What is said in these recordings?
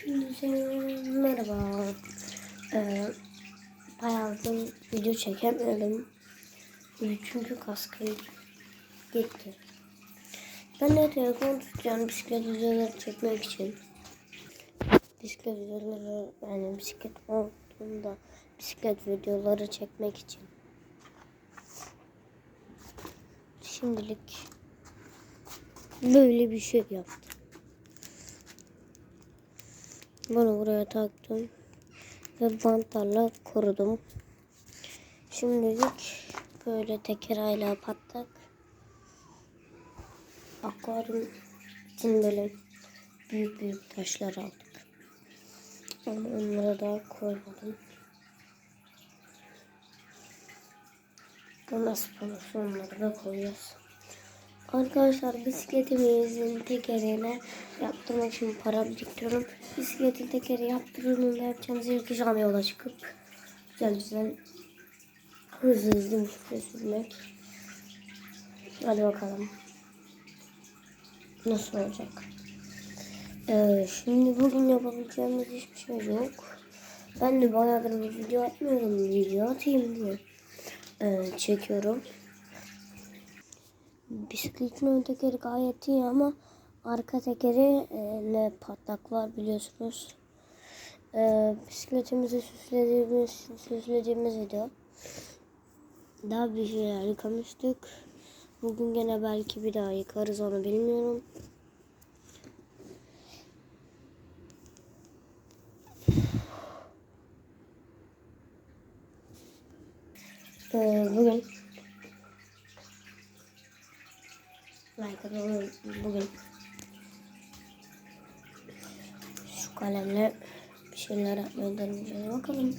Hepinize merhaba. Ee, bayağıdır video çekemedim. Çünkü kaskım gitti. Ben de telefon tutacağım bisiklet videoları çekmek için. Bisiklet videoları yani bisiklet olduğunda bisiklet videoları çekmek için. Şimdilik böyle bir şey yaptım. Bunu buraya taktım. Ve bantlarla korudum. Şimdilik böyle tekerayla pattak. Akvaryum için böyle büyük büyük taşlar aldık. Ama onlara daha koymadım. Bu nasıl olursa onları da koyacağız. Arkadaşlar bisikletimizin tekerine yaptırmak için para biriktiriyorum. Bisikletin tekeri yaptırıyorum. Yapacağınız ilk iş ana yola çıkıp güzel güzel hızlı hızlı bisiklet sürmek. Hadi bakalım. Nasıl olacak? Ee, şimdi bugün yapabileceğimiz hiçbir şey yok. Ben de bayağıdır video atmıyorum. Video atayım diye ee, çekiyorum. Bisikletin ön tekeri gayet iyi ama arka tekeri e, ne patlak var biliyorsunuz. E, bisikletimizi süslediğimiz, süslediğimiz video. Daha bir şeyler yıkamıştık. Bugün gene belki bir daha yıkarız onu bilmiyorum. E, bugün like atalım bugün. Şu kalemle bir şeyler yapmaya deneyeceğiz. Bakalım.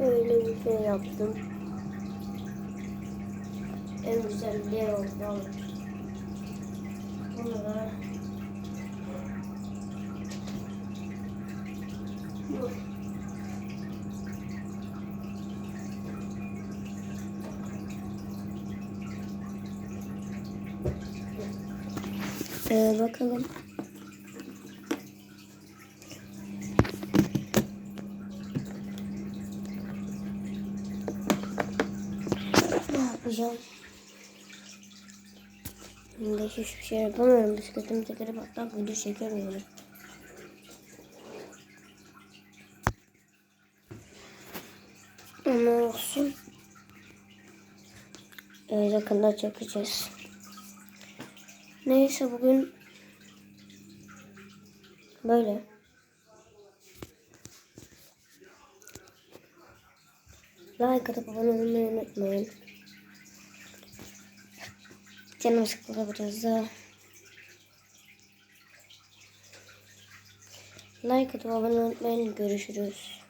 Öyle bir şey yaptım. En güzel yer oldu. Bunu da Ee, bakalım. Ne yapacağım? Şimdi hiçbir şey yapamıyorum. Bisikletim tekeri patlak video çekemiyorum. Ama olsun. Ee, yakında çekeceğiz. Neyse bugün böyle. Like atıp abone olmayı unutmayın. Canım sıkıldı biraz da. Like atıp abone olmayı unutmayın. Görüşürüz.